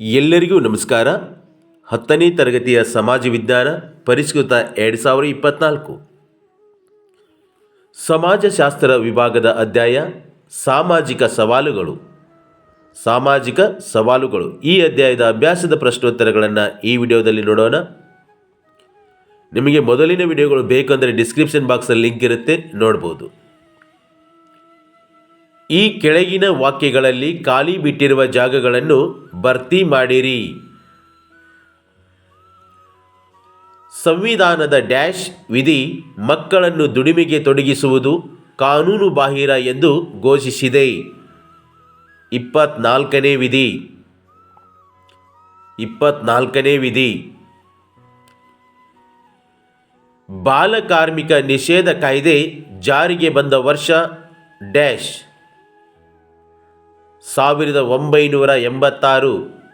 ಎಲ್ಲರಿಗೂ ನಮಸ್ಕಾರ. ಹತ್ತನೇ ತರಗತಿಯ ಸಮಾಜ ವಿಜ್ಞಾನ ಪರಿಷ್ಕೃತ ಎರಡು ಸಾವಿರ ಇಪ್ಪತ್ನಾಲ್ಕು. ಸಮಾಜಶಾಸ್ತ್ರ ವಿಭಾಗದ ಅಧ್ಯಾಯ, ಸಾಮಾಜಿಕ ಸವಾಲುಗಳು. ಸಾಮಾಜಿಕ ಸವಾಲುಗಳು. ಈ ಅಧ್ಯಾಯದ ಅಭ್ಯಾಸದ ಪ್ರಶ್ನೋತ್ತರಗಳನ್ನು ಈ ವಿಡಿಯೋದಲ್ಲಿ ನೋಡೋಣ. ನಿಮಗೆ ಮೊದಲಿನ ವಿಡಿಯೋಗಳು ಬೇಕಂದರೆ ಡಿಸ್ಕ್ರಿಪ್ಷನ್ ಬಾಕ್ಸಲ್ಲಿ ಲಿಂಕ್ ಇರುತ್ತೆ, ನೋಡ್ಬೋದು. ಈ ಕೆಳಗಿನ ವಾಕ್ಯಗಳಲ್ಲಿ ಖಾಲಿ ಬಿಟ್ಟಿರುವ ಜಾಗಗಳನ್ನು ಭರ್ತಿ ಮಾಡಿರಿ. ಸಂವಿಧಾನದ ಡ್ಯಾಶ್ ವಿಧಿ ಮಕ್ಕಳನ್ನು ದುಡಿಮೆಗೆ ತೊಡಗಿಸುವುದು ಕಾನೂನು ಬಾಹಿರ ಎಂದು ಘೋಷಿಸಿದೆ. ಇಪ್ಪತ್ನಾಲ್ಕನೇ ವಿಧಿ. ಇಪ್ಪತ್ನಾಲ್ಕನೇ ವಿಧಿ. ಬಾಲಕಾರ್ಮಿಕ ನಿಷೇಧ ಕಾಯ್ದೆ ಜಾರಿಗೆ ಬಂದ ವರ್ಷ ಡ್ಯಾಶ್. ಸಾವಿರದ ಒಂಬೈನೂರ ಎಂಬತ್ತಾರು.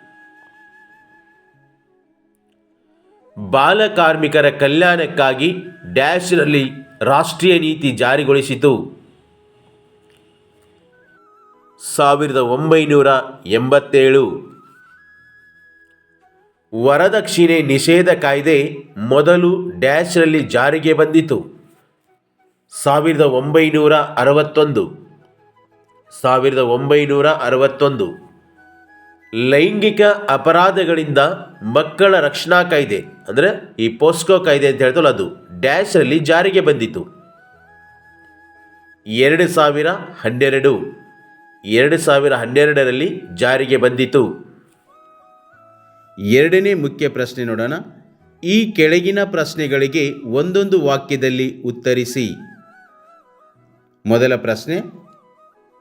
ಬಾಲಕಾರ್ಮಿಕರ ಕಲ್ಯಾಣಕ್ಕಾಗಿ ಡ್ಯಾಶ್ನಲ್ಲಿ ರಾಷ್ಟ್ರೀಯ ನೀತಿ ಜಾರಿಗೊಳಿಸಿತು. ಸಾವಿರದ ಒಂಬೈನೂರ ಎಂಬತ್ತೇಳು. ವರದಕ್ಷಿಣೆ ನಿಷೇಧ ಕಾಯ್ದೆ ಮೊದಲು ಡ್ಯಾಶ್ನಲ್ಲಿ ಜಾರಿಗೆ ಬಂದಿತು. ಸಾವಿರದ ಒಂಬೈನೂರ ಅರವತ್ತೊಂದು. ಸಾವಿರದ ಒಂಬೈನೂರ ಅರವತ್ತೊಂದು. ಲೈಂಗಿಕ ಅಪರಾಧಗಳಿಂದ ಮಕ್ಕಳ ರಕ್ಷಣಾ ಕಾಯ್ದೆ, ಅಂದರೆ ಈ ಪೋಸ್ಕೋ ಕಾಯ್ದೆ ಅಂತ ಹೇಳ್ತಲ್ಲ ಅದು ಡ್ಯಾಶಲ್ಲಿ ಜಾರಿಗೆ ಬಂದಿತು ಎರಡು ಸಾವಿರ ಹನ್ನೆರಡು. ಎರಡು ಸಾವಿರ ಹನ್ನೆರಡರಲ್ಲಿ ಜಾರಿಗೆ ಬಂದಿತು ಎರಡನೇ ಮುಖ್ಯ ಪ್ರಶ್ನೆ ನೋಡೋಣ. ಈ ಕೆಳಗಿನ ಪ್ರಶ್ನೆಗಳಿಗೆ ಒಂದೊಂದು ವಾಕ್ಯದಲ್ಲಿ ಉತ್ತರಿಸಿ. ಮೊದಲ ಪ್ರಶ್ನೆ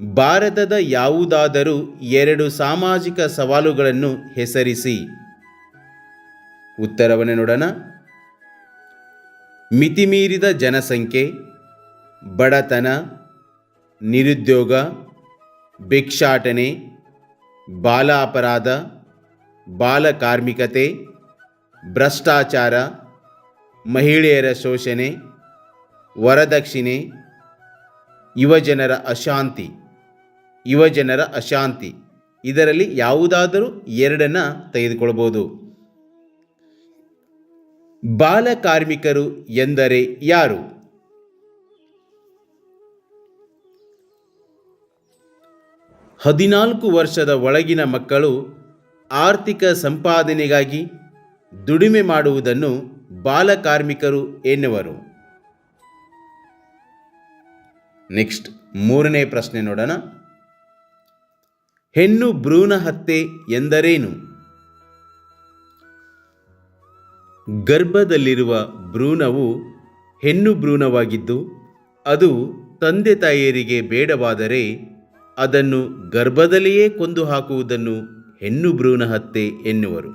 ಭಾರತದ ಯಾವುದಾದರೂ ಎರಡು ಸಾಮಾಜಿಕ ಸವಾಲುಗಳನ್ನು ಹೆಸರಿಸಿ. ಉತ್ತರವನ್ನು ನೋಡೋಣ. ಮಿತಿಮೀರಿದ ಜನಸಂಖ್ಯೆ, ಬಡತನ, ನಿರುದ್ಯೋಗ, ಭಿಕ್ಷಾಟನೆ ಬಾಲ ಅಪರಾಧ ಬಾಲ ಕಾರ್ಮಿಕತೆ, ಭ್ರಷ್ಟಾಚಾರ, ಮಹಿಳೆಯರ ಶೋಷಣೆ, ವರದಕ್ಷಿಣೆ, ಯುವಜನರ ಅಶಾಂತಿ. ಯುವಜನರ ಅಶಾಂತಿ. ಇದರಲ್ಲಿ ಯಾವುದಾದರೂ ಎರಡನ್ನು ತೆಗೆದುಕೊಳ್ಬೋದು. ಬಾಲ ಕಾರ್ಮಿಕರು ಎಂದರೆ ಯಾರು? ಹದಿನಾಲ್ಕು ವರ್ಷದ ಒಳಗಿನ ಮಕ್ಕಳು ಆರ್ಥಿಕ ಸಂಪಾದನೆಗಾಗಿ ದುಡಿಮೆ ಮಾಡುವುದನ್ನು ಬಾಲಕಾರ್ಮಿಕರು ಎನ್ನುವರು. ನೆಕ್ಸ್ಟ್ ಮೂರನೇ ಪ್ರಶ್ನೆ ನೋಡೋಣ. ಹೆಣ್ಣು ಭ್ರೂಣ ಹತ್ಯೆ ಎಂದರೇನು? ಗರ್ಭದಲ್ಲಿರುವ ಭ್ರೂಣವು ಹೆಣ್ಣು ಭ್ರೂಣವಾಗಿದ್ದು, ಅದು ತಂದೆ ತಾಯಿಯರಿಗೆ ಬೇಡವಾದರೆ ಅದನ್ನು ಗರ್ಭದಲ್ಲಿಯೇ ಕೊಂದು ಹಾಕುವುದನ್ನು ಹೆಣ್ಣು ಭ್ರೂಣ ಹತ್ಯೆ ಎನ್ನುವರು.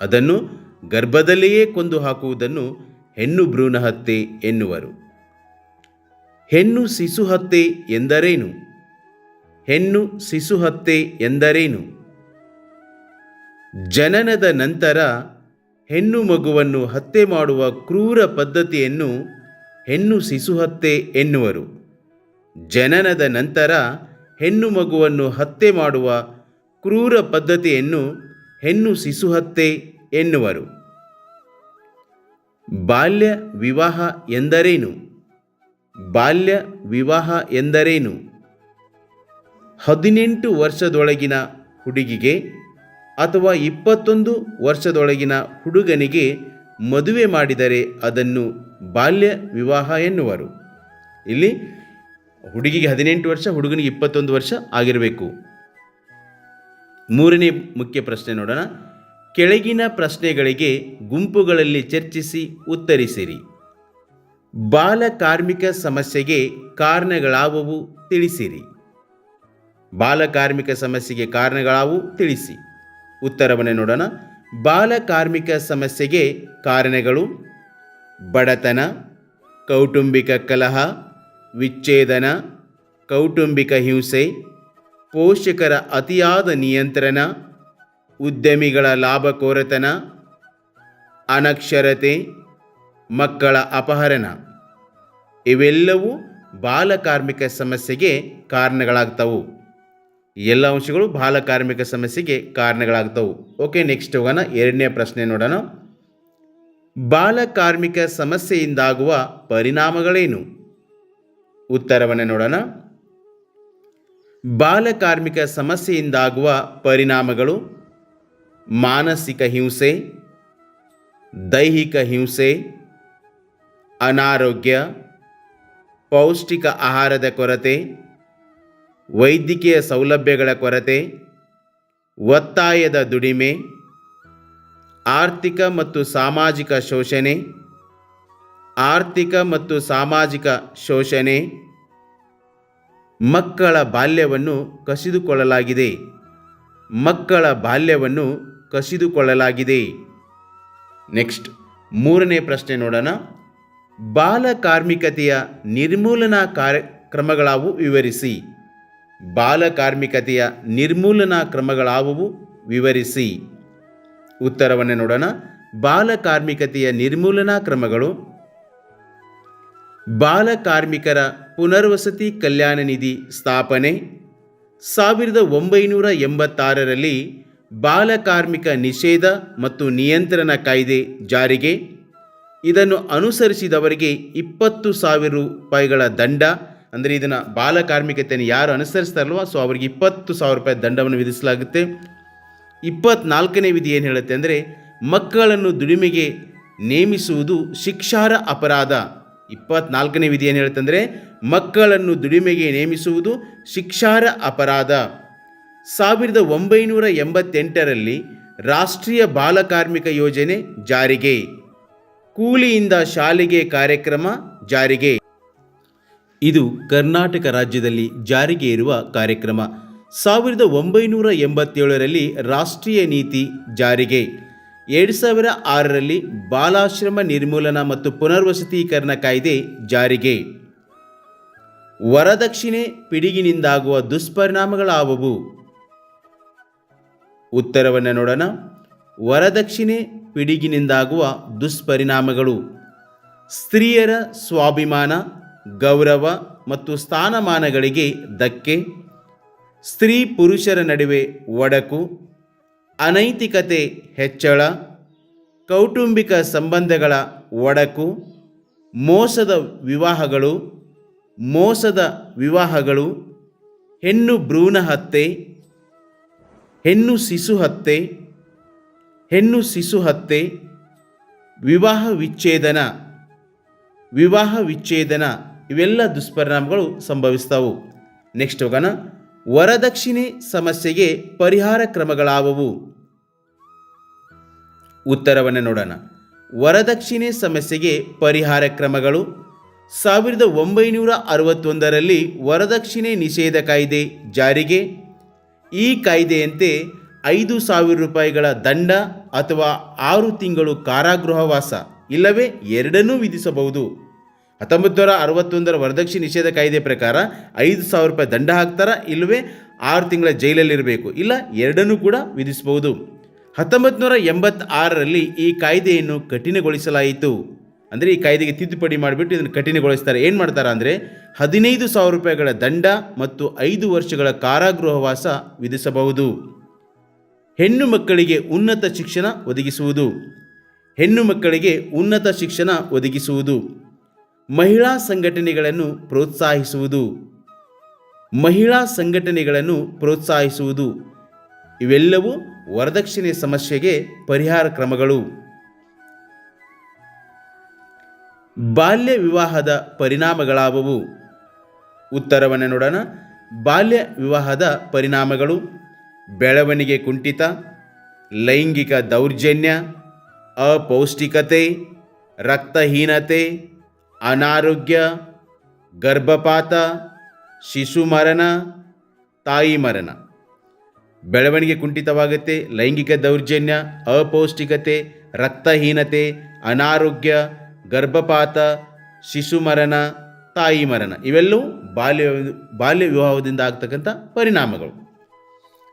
ಅದನ್ನು ಗರ್ಭದಲ್ಲಿಯೇ ಕೊಂದು ಹಾಕುವುದನ್ನು ಹೆಣ್ಣು ಭ್ರೂಣ ಹತ್ಯೆ ಎನ್ನುವರು. ಹೆಣ್ಣು ಶಿಶು ಹತ್ಯೆ ಎಂದರೇನು? ಹೆಣ್ಣು ಶಿಶುಹತ್ಯೆ ಎಂದರೇನು? ಜನನದ ನಂತರ ಹೆಣ್ಣು ಮಗುವನ್ನು ಹತ್ಯೆ ಮಾಡುವ ಕ್ರೂರ ಪದ್ಧತಿಯನ್ನು ಹೆಣ್ಣು ಶಿಶು ಹತ್ಯೆ ಎನ್ನುವರು. ಜನನದ ನಂತರ ಹೆಣ್ಣು ಮಗುವನ್ನು ಹತ್ಯೆ ಮಾಡುವ ಕ್ರೂರ ಪದ್ಧತಿಯನ್ನು ಹೆಣ್ಣು ಶಿಶುಹತ್ಯೆ ಎನ್ನುವರು. ಬಾಲ್ಯ ವಿವಾಹ ಎಂದರೇನು? ಬಾಲ್ಯ ವಿವಾಹ ಎಂದರೇನು? ಹದಿನೆಂಟು ವರ್ಷದೊಳಗಿನ ಹುಡುಗಿಗೆ ಅಥವಾ ಇಪ್ಪತ್ತೊಂದು ವರ್ಷದೊಳಗಿನ ಹುಡುಗನಿಗೆ ಮದುವೆ ಮಾಡಿದರೆ ಅದನ್ನು ಬಾಲ್ಯ ವಿವಾಹ ಎನ್ನುವರು. ಇಲ್ಲಿ ಹುಡುಗಿಗೆ ಹದಿನೆಂಟು ವರ್ಷ, ಹುಡುಗನಿಗೆ ಇಪ್ಪತ್ತೊಂದು ವರ್ಷ ಆಗಿರಬೇಕು. ಮೂರನೇ ಮುಖ್ಯ ಪ್ರಶ್ನೆ ನೋಡೋಣ. ಕೆಳಗಿನ ಪ್ರಶ್ನೆಗಳಿಗೆ ಗುಂಪುಗಳಲ್ಲಿ ಚರ್ಚಿಸಿ ಉತ್ತರಿಸಿರಿ. ಬಾಲ ಕಾರ್ಮಿಕ ಸಮಸ್ಯೆಗೆ ಕಾರಣಗಳಾವುವು ತಿಳಿಸಿರಿ. ಬಾಲ ಕಾರ್ಮಿಕ ಸಮಸ್ಯೆಗೆ ಕಾರಣಗಳಾವು ತಿಳಿಸಿ. ಉತ್ತರವನ್ನು ನೋಡೋಣ. ಬಾಲಕಾರ್ಮಿಕ ಸಮಸ್ಯೆಗೆ ಕಾರಣಗಳು ಬಡತನ, ಕೌಟುಂಬಿಕ ಕಲಹ, ವಿಚ್ಛೇದನ, ಕೌಟುಂಬಿಕ ಹಿಂಸೆ, ಪೋಷಕರ ಅತಿಯಾದ ನಿಯಂತ್ರಣ, ಉದ್ಯಮಿಗಳ ಲಾಭಕೋರತನ, ಅನಕ್ಷರತೆ, ಮಕ್ಕಳ ಅಪಹರಣ. ಇವೆಲ್ಲವೂ ಬಾಲಕಾರ್ಮಿಕ ಸಮಸ್ಯೆಗೆ ಕಾರಣಗಳಾಗ್ತವು. ಎಲ್ಲ ಅಂಶಗಳು ಬಾಲ ಕಾರ್ಮಿಕ ಸಮಸ್ಯೆಗೆ ಕಾರಣಗಳಾಗ್ತವು. ಓಕೆ ನೆಕ್ಸ್ಟ್ ಹೋಗೋಣ. ಎರಡನೇ ಪ್ರಶ್ನೆ ನೋಡೋಣ. ಬಾಲ ಕಾರ್ಮಿಕ ಸಮಸ್ಯೆಯಿಂದಾಗುವ ಪರಿಣಾಮಗಳೇನು? ಉತ್ತರವನ್ನು ನೋಡೋಣ. ಬಾಲ ಕಾರ್ಮಿಕ ಸಮಸ್ಯೆಯಿಂದಾಗುವ ಪರಿಣಾಮಗಳು ಮಾನಸಿಕ ಹಿಂಸೆ, ದೈಹಿಕ ಹಿಂಸೆ, ಅನಾರೋಗ್ಯ, ಪೌಷ್ಟಿಕ ಆಹಾರದ ಕೊರತೆ ವೈದ್ಯಕೀಯ ಸೌಲಭ್ಯಗಳ ಕೊರತೆ, ಒತ್ತಾಯದ ದುಡಿಮೆ, ಆರ್ಥಿಕ ಮತ್ತು ಸಾಮಾಜಿಕ ಶೋಷಣೆ, ಆರ್ಥಿಕ ಮತ್ತು ಸಾಮಾಜಿಕ ಶೋಷಣೆ, ಮಕ್ಕಳ ಬಾಲ್ಯವನ್ನು ಕಸಿದುಕೊಳ್ಳಲಾಗಿದೆ. ಮಕ್ಕಳ ಬಾಲ್ಯವನ್ನು ಕಸಿದುಕೊಳ್ಳಲಾಗಿದೆ. ನೆಕ್ಸ್ಟ್ ಮೂರನೇ ಪ್ರಶ್ನೆ ನೋಡೋಣ. ಬಾಲ ಕಾರ್ಮಿಕತೆಯ ನಿರ್ಮೂಲನಾ ಕಾರ್ಯಕ್ರಮಗಳಾವು ವಿವರಿಸಿ. ಬಾಲ ಕಾರ್ಮಿಕತೆಯ ನಿರ್ಮೂಲನಾ ಕ್ರಮಗಳಾವುವು? ವಿವರಿಸಿ. ಉತ್ತರವನ್ನು ನೋಡೋಣ. ಬಾಲಕಾರ್ಮಿಕತೆಯ ನಿರ್ಮೂಲನಾ ಕ್ರಮಗಳು. ಬಾಲಕಾರ್ಮಿಕರ ಪುನರ್ವಸತಿ ಕಲ್ಯಾಣ ನಿಧಿ ಸ್ಥಾಪನೆ. ಸಾವಿರದ ಒಂಬೈನೂರ ಎಂಬತ್ತಾರರಲ್ಲಿ ಬಾಲಕಾರ್ಮಿಕ ನಿಷೇಧ ಮತ್ತು ನಿಯಂತ್ರಣ ಕಾಯ್ದೆ ಜಾರಿಗೆ. ಇದನ್ನು ಅನುಸರಿಸಿದವರಿಗೆ ಇಪ್ಪತ್ತು ಸಾವಿರ ರೂಪಾಯಿಗಳ ದಂಡ. ಅಂದರೆ ಇದನ್ನು ಬಾಲ ಕಾರ್ಮಿಕತೆಯನ್ನು ಯಾರು ಅನುಸರಿಸ್ತಾರಲ್ವ ಸೊ ಅವರಿಗೆ ಇಪ್ಪತ್ತು ಸಾವಿರ ರೂಪಾಯಿ ದಂಡವನ್ನು ವಿಧಿಸಲಾಗುತ್ತೆ. ಇಪ್ಪತ್ನಾಲ್ಕನೇ ವಿಧಿ ಏನು ಹೇಳುತ್ತೆ ಅಂದರೆ, ಮಕ್ಕಳನ್ನು ದುಡಿಮೆಗೆ ನೇಮಿಸುವುದು ಶಿಕ್ಷಾರ ಅಪರಾಧ. ಇಪ್ಪತ್ನಾಲ್ಕನೇ ವಿಧಿ ಏನು ಹೇಳುತ್ತೆ ಅಂದರೆ, ಮಕ್ಕಳನ್ನು ದುಡಿಮೆಗೆ ನೇಮಿಸುವುದು ಶಿಕ್ಷಾರ ಅಪರಾಧ. ಸಾವಿರದ ಒಂಬೈನೂರ ಎಂಬತ್ತೆಂಟರಲ್ಲಿ ರಾಷ್ಟ್ರೀಯ ಬಾಲಕಾರ್ಮಿಕ ಯೋಜನೆ ಜಾರಿಗೆ. ಕೂಲಿಯಿಂದ ಶಾಲೆಗೆ ಕಾರ್ಯಕ್ರಮ ಜಾರಿಗೆ. ಇದು ಕರ್ನಾಟಕ ರಾಜ್ಯದಲ್ಲಿ ಜಾರಿಗೆ ಇರುವ ಕಾರ್ಯಕ್ರಮ. ಸಾವಿರದ ಒಂಬೈನೂರ ಎಂಬತ್ತೇಳರಲ್ಲಿ ರಾಷ್ಟ್ರೀಯ ನೀತಿ ಜಾರಿಗೆ. ಎರಡು ಸಾವಿರ ಆರರಲ್ಲಿ ಬಾಲಾಶ್ರಮ ನಿರ್ಮೂಲನಾ ಮತ್ತು ಪುನರ್ವಸತೀಕರಣ ಕಾಯ್ದೆ ಜಾರಿಗೆ. ವರದಕ್ಷಿಣೆ ಪಿಡುಗಿನಿಂದಾಗುವ ದುಷ್ಪರಿಣಾಮಗಳಾವುವು? ಉತ್ತರವನ್ನು ನೋಡೋಣ. ವರದಕ್ಷಿಣೆ ಪಿಡುಗಿನಿಂದಾಗುವ ದುಷ್ಪರಿಣಾಮಗಳು. ಸ್ತ್ರೀಯರ ಸ್ವಾಭಿಮಾನ ಗೌರವ ಮತ್ತು ಸ್ಥಾನಮಾನಗಳಿಗೆ ಧಕ್ಕೆ, ಸ್ತ್ರೀ ಪುರುಷರ ನಡುವೆ ಒಡಕು, ಅನೈತಿಕತೆ ಹೆಚ್ಚಳ, ಕೌಟುಂಬಿಕ ಸಂಬಂಧಗಳ ಒಡಕು, ಮೋಸದ ವಿವಾಹಗಳು ಮೋಸದ ವಿವಾಹಗಳು, ಹೆಣ್ಣು ಭ್ರೂಣ ಹತ್ಯೆ, ಹೆಣ್ಣು ಶಿಶು ಹತ್ಯೆ, ಹೆಣ್ಣು ಶಿಶು ಹತ್ಯೆ, ವಿವಾಹ ವಿಚ್ಛೇದನ ವಿವಾಹ ವಿಚ್ಛೇದನ. ಇವೆಲ್ಲ ದುಷ್ಪರಿಣಾಮಗಳು ಸಂಭವಿಸ್ತಾವು. ನೆಕ್ಸ್ಟ್ ಹೋಗೋಣ. ವರದಕ್ಷಿಣೆ ಸಮಸ್ಯೆಗೆ ಪರಿಹಾರ ಕ್ರಮಗಳಾವವು. ಉತ್ತರವನ್ನು ನೋಡೋಣ. ವರದಕ್ಷಿಣೆ ಸಮಸ್ಯೆಗೆ ಪರಿಹಾರ ಕ್ರಮಗಳು. ಸಾವಿರದ ಒಂಬೈನೂರ ಅರವತ್ತೊಂದರಲ್ಲಿ ವರದಕ್ಷಿಣೆ ನಿಷೇಧ ಕಾಯ್ದೆ ಜಾರಿಗೆ. ಈ ಕಾಯ್ದೆಯಂತೆ ಐದು ಸಾವಿರ ರೂಪಾಯಿಗಳ ದಂಡ ಅಥವಾ ಆರು ತಿಂಗಳು ಕಾರಾಗೃಹವಾಸ ಇಲ್ಲವೇ ಎರಡನ್ನೂ ವಿಧಿಸಬಹುದು. ಹತ್ತೊಂಬತ್ತು ನೂರ ಅರವತ್ತೊಂದರ ವರದಕ್ಷಿಣೆ ನಿಷೇಧ ಕಾಯ್ದೆ ಪ್ರಕಾರ ಐದು ಸಾವಿರ ರೂಪಾಯಿ ದಂಡ ಹಾಕ್ತಾರ, ಇಲ್ಲವೇ ಆರು ತಿಂಗಳ ಜೈಲಲ್ಲಿರಬೇಕು. ಇಲ್ಲ, ಎರಡನ್ನೂ ಕೂಡ ವಿಧಿಸಬಹುದು. ಹತ್ತೊಂಬತ್ತು ನೂರ ಎಂಬತ್ತಾರರಲ್ಲಿ ಈ ಕಾಯ್ದೆಯನ್ನು ಕಠಿಣಗೊಳಿಸಲಾಯಿತು. ಅಂದರೆ ಈ ಕಾಯ್ದೆಗೆ ತಿದ್ದುಪಡಿ ಮಾಡಿಬಿಟ್ಟು ಇದನ್ನು ಕಠಿಣಗೊಳಿಸ್ತಾರೆ. ಏನು ಮಾಡ್ತಾರೆ ಅಂದರೆ ಹದಿನೈದು ಸಾವಿರ ರೂಪಾಯಿಗಳ ದಂಡ ಮತ್ತು ಐದು ವರ್ಷಗಳ ಕಾರಾಗೃಹವಾಸ ವಿಧಿಸಬಹುದು. ಹೆಣ್ಣು ಮಕ್ಕಳಿಗೆ ಉನ್ನತ ಶಿಕ್ಷಣ ಒದಗಿಸುವುದು. ಹೆಣ್ಣು ಮಕ್ಕಳಿಗೆ ಉನ್ನತ ಶಿಕ್ಷಣ ಒದಗಿಸುವುದು. ಮಹಿಳಾ ಸಂಘಟನೆಗಳನ್ನು ಪ್ರೋತ್ಸಾಹಿಸುವುದು. ಮಹಿಳಾ ಸಂಘಟನೆಗಳನ್ನು ಪ್ರೋತ್ಸಾಹಿಸುವುದು. ಇವೆಲ್ಲವೂ ವರದಕ್ಷಿಣೆ ಸಮಸ್ಯೆಗೆ ಪರಿಹಾರ ಕ್ರಮಗಳು. ಬಾಲ್ಯ ವಿವಾಹದ ಪರಿಣಾಮಗಳಾವುವು? ಉತ್ತರವನ್ನು ನೋಡೋಣ. ಬಾಲ್ಯ ವಿವಾಹದ ಪರಿಣಾಮಗಳು. ಬೆಳವಣಿಗೆ ಕುಂಠಿತ, ಲೈಂಗಿಕ ದೌರ್ಜನ್ಯ, ಅಪೌಷ್ಟಿಕತೆ, ರಕ್ತಹೀನತೆ ಅನಾರೋಗ್ಯ, ಗರ್ಭಪಾತ, ಶಿಶು ಮರಣ, ತಾಯಿ ಮರಣ. ಬೆಳವಣಿಗೆ ಕುಂಠಿತವಾಗುತ್ತೆ, ಲೈಂಗಿಕ ದೌರ್ಜನ್ಯ, ಅಪೌಷ್ಟಿಕತೆ, ರಕ್ತಹೀನತೆ, ಅನಾರೋಗ್ಯ, ಗರ್ಭಪಾತ, ಶಿಶು ಮರಣ, ತಾಯಿ ಮರಣ. ಇವೆಲ್ಲವೂ ಬಾಲ್ಯ ಬಾಲ್ಯ ವಿವಾಹದಿಂದ ಆಗ್ತಕ್ಕಂಥ ಪರಿಣಾಮಗಳು.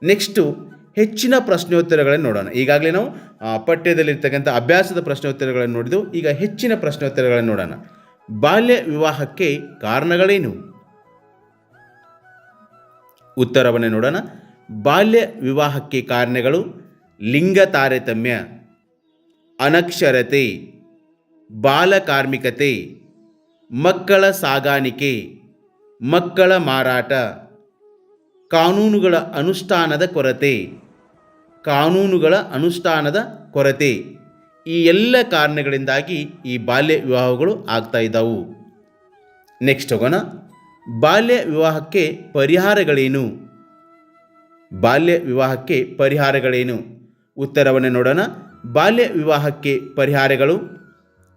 ನೆಕ್ಸ್ಟು, ಹೆಚ್ಚಿನ ಪ್ರಶ್ನೋತ್ತರಗಳನ್ನು ನೋಡೋಣ. ಈಗಾಗಲೇ ನಾವು ಪಠ್ಯದಲ್ಲಿರ್ತಕ್ಕಂಥ ಅಭ್ಯಾಸದ ಪ್ರಶ್ನೋತ್ತರಗಳನ್ನು ನೋಡಿದೆವು. ಈಗ ಹೆಚ್ಚಿನ ಪ್ರಶ್ನೋತ್ತರಗಳನ್ನು ನೋಡೋಣ. ಬಾಲ್ಯ ವಿವಾಹಕ್ಕೆ ಕಾರಣಗಳೇನು? ಉತ್ತರವನ್ನು ನೋಡೋಣ. ಬಾಲ್ಯ ವಿವಾಹಕ್ಕೆ ಕಾರಣಗಳು ಲಿಂಗ ತಾರತಮ್ಯ, ಅನಕ್ಷರತೆ ಬಾಲಕಾರ್ಮಿಕತೆ ಮಕ್ಕಳ ಸಾಗಾಣಿಕೆ, ಮಕ್ಕಳ ಮಾರಾಟ, ಕಾನೂನುಗಳ ಅನುಷ್ಠಾನದ ಕೊರತೆ, ಕಾನೂನುಗಳ ಅನುಷ್ಠಾನದ ಕೊರತೆ. ಈ ಎಲ್ಲ ಕಾರಣಗಳಿಂದಾಗಿ ಈ ಬಾಲ್ಯ ವಿವಾಹಗಳು ಆಗ್ತಾ ಇದ್ದಾವು. ನೆಕ್ಸ್ಟ್ ಹೋಗೋಣ. ಬಾಲ್ಯ ವಿವಾಹಕ್ಕೆ ಪರಿಹಾರಗಳೇನು? ಬಾಲ್ಯ ವಿವಾಹಕ್ಕೆ ಪರಿಹಾರಗಳೇನು? ಉತ್ತರವನ್ನು ನೋಡೋಣ. ಬಾಲ್ಯ ವಿವಾಹಕ್ಕೆ ಪರಿಹಾರಗಳು.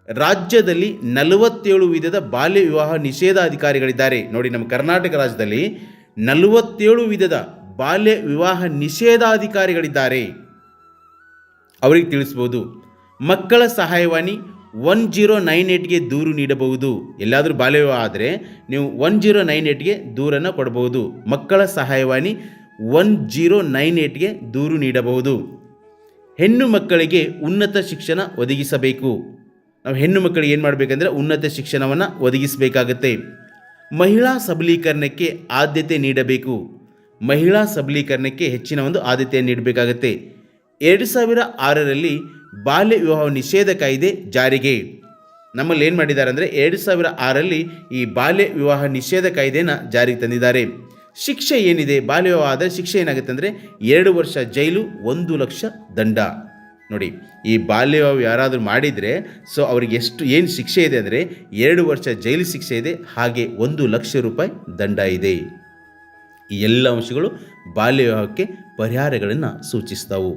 ರಾಜ್ಯದಲ್ಲಿ ನಲವತ್ತೇಳು ವಿಧದ ಬಾಲ್ಯ ವಿವಾಹ ನಿಷೇಧಾಧಿಕಾರಿಗಳಿದ್ದಾರೆ. ನೋಡಿ, ನಮ್ಮ ಕರ್ನಾಟಕ ರಾಜ್ಯದಲ್ಲಿ ನಲವತ್ತೇಳು ವಿಧದ ಬಾಲ್ಯ ವಿವಾಹ ನಿಷೇಧಾಧಿಕಾರಿಗಳಿದ್ದಾರೆ. ಅವರಿಗೆ ತಿಳಿಸ್ಬೋದು. ಮಕ್ಕಳ ಸಹಾಯವಾಣಿ ಒನ್ ಜೀರೋ ನೈನ್ ಏಟ್ಗೆ ದೂರು ನೀಡಬಹುದು. ಎಲ್ಲಾದರೂ ಬಾಲ್ಯ ವಿವಾಹ ಆದರೆ ನೀವು ಒನ್ ಜೀರೋ ನೈನ್ ಏಟ್ಗೆ ದೂರನ್ನು ಕೊಡಬಹುದು. ಮಕ್ಕಳ ಸಹಾಯವಾಣಿ ಒನ್ ಜೀರೋ ನೈನ್ ಏಟ್ಗೆ ದೂರು ನೀಡಬಹುದು. ಹೆಣ್ಣು ಮಕ್ಕಳಿಗೆ ಉನ್ನತ ಶಿಕ್ಷಣ ಒದಗಿಸಬೇಕು. ನಾವು ಹೆಣ್ಣು ಮಕ್ಕಳಿಗೆ ಏನು ಮಾಡಬೇಕಂದ್ರೆ ಉನ್ನತ ಶಿಕ್ಷಣವನ್ನು ಒದಗಿಸಬೇಕಾಗತ್ತೆ. ಮಹಿಳಾ ಸಬಲೀಕರಣಕ್ಕೆ ಆದ್ಯತೆ ನೀಡಬೇಕು. ಮಹಿಳಾ ಸಬಲೀಕರಣಕ್ಕೆ ಹೆಚ್ಚಿನ ಒಂದು ಆದ್ಯತೆಯನ್ನು ನೀಡಬೇಕಾಗತ್ತೆ. ಎರಡು ಸಾವಿರ ಆರರಲ್ಲಿ ಬಾಲ್ಯ ವಿವಾಹ ನಿಷೇಧ ಕಾಯ್ದೆ ಜಾರಿಗೆ. ನಮ್ಮಲ್ಲಿ ಏನು ಮಾಡಿದ್ದಾರೆ ಅಂದರೆ ಎರಡು ಸಾವಿರ ಆರಲ್ಲಿ ಈ ಬಾಲ್ಯ ವಿವಾಹ ನಿಷೇಧ ಕಾಯ್ದೆಯನ್ನು ಜಾರಿಗೆ ತಂದಿದ್ದಾರೆ. ಶಿಕ್ಷೆ ಏನಿದೆ? ಬಾಲ್ಯ ವಿವಾಹ ಆದರೆ ಶಿಕ್ಷೆ ಏನಾಗುತ್ತೆ ಅಂದರೆ ಎರಡು ವರ್ಷ ಜೈಲು, ಒಂದು ಲಕ್ಷ ದಂಡ. ನೋಡಿ, ಈ ಬಾಲ್ಯ ವಿವಾಹ ಯಾರಾದರೂ ಮಾಡಿದರೆ, ಸೊ ಅವ್ರಿಗೆ ಎಷ್ಟು, ಏನು ಶಿಕ್ಷೆ ಇದೆ ಅಂದರೆ ಎರಡು ವರ್ಷ ಜೈಲು ಶಿಕ್ಷೆ ಇದೆ, ಹಾಗೆ ಒಂದು ಲಕ್ಷ ರೂಪಾಯಿ ದಂಡ ಇದೆ. ಈ ಎಲ್ಲ ಅಂಶಗಳು ಬಾಲ್ಯ ವಿವಾಹಕ್ಕೆ ಪರಿಹಾರಗಳನ್ನು ಸೂಚಿಸ್ತವು.